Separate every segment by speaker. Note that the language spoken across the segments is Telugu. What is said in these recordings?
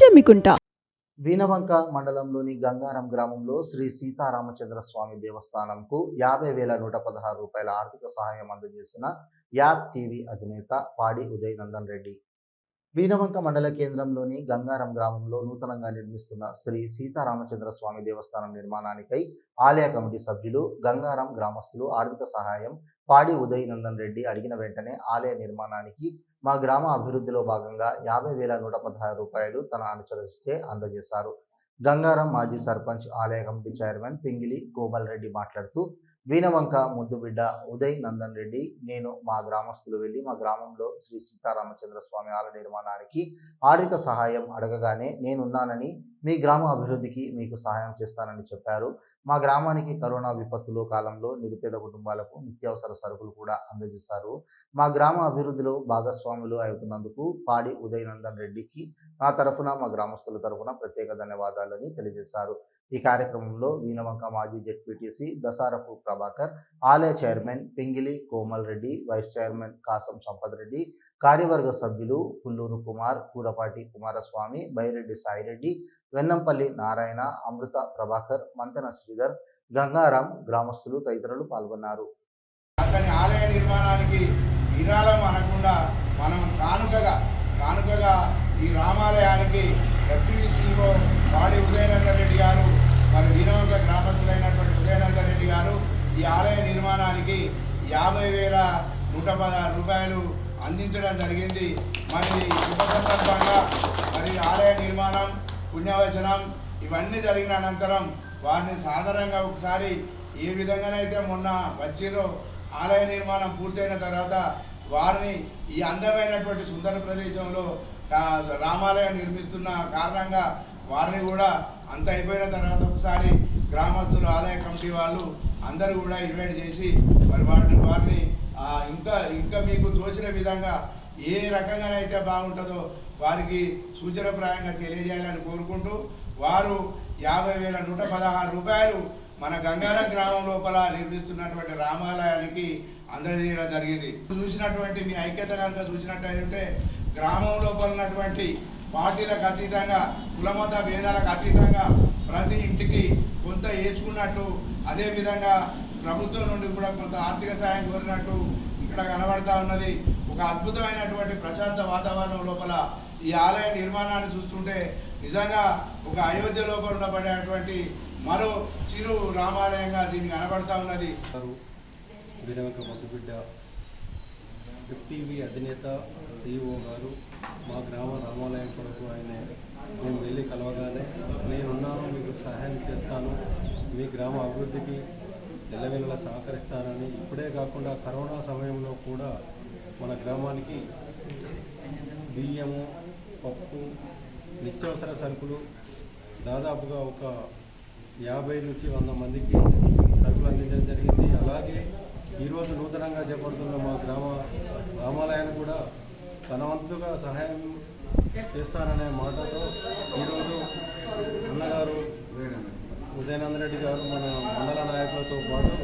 Speaker 1: చెమ్మికుంట
Speaker 2: వీణవంక మండలంలోని గంగారం గ్రామంలో శ్రీ సీతారామచంద్ర స్వామి దేవస్థానంకు యాభై వేల నూట పదహారు రూపాయల ఆర్థిక సహాయం అందజేసిన యాప్ టీవీ అధినేత పాడి ఉదయనందన్ రెడ్డి. వీనవంక మండల కేంద్రంలోని గంగారం గ్రామంలో నూతనంగా నిర్మిస్తున్న శ్రీ సీతారామచంద్ర స్వామి దేవస్థానం నిర్మాణానికై ఆలయ కమిటీ సభ్యులు గంగారం గ్రామస్తులు ఆర్థిక సహాయం పాడి ఉదయనందన్ రెడ్డి అడిగిన వెంటనే ఆలయ నిర్మాణానికి మా గ్రామ అభివృద్ధిలో భాగంగా యాభై వేల నూట పదహారు రూపాయలు తన అనుచరిచే అందజేశారు. గంగారం మాజీ సర్పంచ్ ఆలయ కమిటీ చైర్మన్ పింగిలి గోపాల్ రెడ్డి మాట్లాడుతూ వీణవంక ముద్దుబిడ్డ ఉదయ్ నందన్ రెడ్డి. నేను మా గ్రామస్తులు వెళ్ళి మా గ్రామంలో శ్రీ సీతారామచంద్ర స్వామి ఆలయ నిర్మాణానికి ఆర్థిక సహాయం అడగగానే నేనున్నానని మీ గ్రామ అభివృద్ధికి మీకు సహాయం చేస్తానని చెప్పారు. మా గ్రామానికి కరోనా విపత్తులు కాలంలో నిరుపేద కుటుంబాలకు నిత్యావసర సరుకులు కూడా అందజేశారు. మా గ్రామ అభివృద్ధిలో భాగస్వాములు అవుతున్నందుకు పాడి ఉదయ్ నందన్ రెడ్డికి నా తరఫున మా గ్రామస్తుల తరఫున ప్రత్యేక ధన్యవాదాలని తెలియజేశారు. ఈ కార్యక్రమంలో వీణవంక మాజీ జెడ్పీటీసీ దసారపు ప్రభాకర్ ఆలయ chairman Pingili Komal Reddy vice chairman Kasam Sampath Reddy కార్యవర్గ సభ్యులు పుల్లూరు కుమార్ కూరపాటి కుమారస్వామి బైరెడ్డి సాయిరెడ్డి వెన్నంపల్లి నారాయణ అమృత ప్రభాకర్ మంతెన శ్రీధర్ గంగారాం గ్రామస్తులు తదితరులు పాల్గొన్నారు.
Speaker 3: అతని ఆలయ నిర్మాణానికి విరాళం అనకుండా మనం కానుకగా కానుకగా ఈ రామాలయానికి ఎఫ్టీసీఓ వాడి ఉదయనగర్ రెడ్డి గారు మరి వీరవంక గ్రామస్తులైనటువంటి ఉదయనందన్ రెడ్డి గారు ఈ ఆలయ నిర్మాణానికి యాభై వేల నూట పదహారు రూపాయలు అందించడం జరిగింది. మరి శుభ సందర్భంగా మరి ఆలయ నిర్మాణం పుణ్యవచనం ఇవన్నీ జరిగిన అనంతరం వారిని సాధారణంగా ఒకసారి ఏ విధంగానైతే మొన్న వచ్చిరో ఆలయ నిర్మాణం పూర్తయిన తర్వాత వారిని ఈ అందమైనటువంటి సుందర ప్రదేశంలో రామాలయం నిర్మిస్తున్న కారణంగా వారిని కూడా అంత అయిపోయిన తర్వాత ఒకసారి గ్రామస్తులు ఆలయ కమిటీ వాళ్ళు అందరూ కూడా ఇన్వైట్ చేసి మరి వారిని వారిని ఇంకా ఇంకా మీకు తోచిన విధంగా ఏ రకంగానైతే బాగుంటుందో వారికి సూచనప్రాయంగా తెలియజేయాలని కోరుకుంటూ వారు యాభై వేల నూట పదహారు రూపాయలు మన గంగారం గ్రామం లోపల నిర్మిస్తున్నటువంటి రామాలయానికి అందజేయడం జరిగింది. చూసినటువంటి మీ ఐక్యత కనుక చూసినట్టయితే గ్రామం లోపల ఉన్నటువంటి పార్టీలకు అతీతంగా కులమత భేదాలకు అతీతంగా ప్రతి ఇంటికి కొంత ఏచుకున్నట్టు అదేవిధంగా ప్రభుత్వం నుండి కూడా కొంత ఆర్థిక సాయం కోరినట్టు ఇక్కడ కనబడతా ఉన్నది. ఒక అద్భుతమైనటువంటి ప్రశాంత వాతావరణం లోపల ఈ ఆలయ నిర్మాణాన్ని చూస్తుంటే నిజంగా ఒక అయోధ్య లోపల ఉండబడేటువంటి మరో చిరు రామాలయంగా దీన్ని కనబడతా ఉన్నది.
Speaker 4: ఎఫ్టీవీ అధినేత సిఇఓ గారు మా గ్రామ రామాలయం కొరకు ఆయన మేము వెళ్ళి కలవగానే నేనున్నాను మీకు సహాయం చేస్తాను మీ గ్రామ అభివృద్ధికి ఎల్లవెల్లలా సహకరిస్తానని. ఇప్పుడే కాకుండా కరోనా సమయంలో కూడా మన గ్రామానికి బియ్యము పప్పు నిత్యావసర సరుకులు దాదాపుగా ఒక యాభై నుంచి వంద మందికి సరుకులు అందించడం జరిగింది. అలాగే ఈరోజు నూతనంగా చేపడుతున్న మా గ్రామ రామాలయాన్ని కూడా తన వంతుగా సహాయం చేస్తాననే మాటతో ఈరోజు అన్నగారు ఉదయనంద రెడ్డి గారు మన మండల నాయకులతో పాటు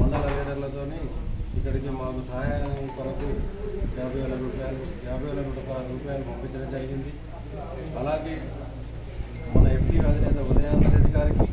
Speaker 4: మండల లీడర్లతోని ఇక్కడికి మాకు సహాయం కొరకు యాభై వేల రూపాయలు యాభై వేల నూట రూపాయలు పంపించడం జరిగింది. అలాగే మన ఎంపీ అధినేత ఉదయనందన్ రెడ్డి గారికి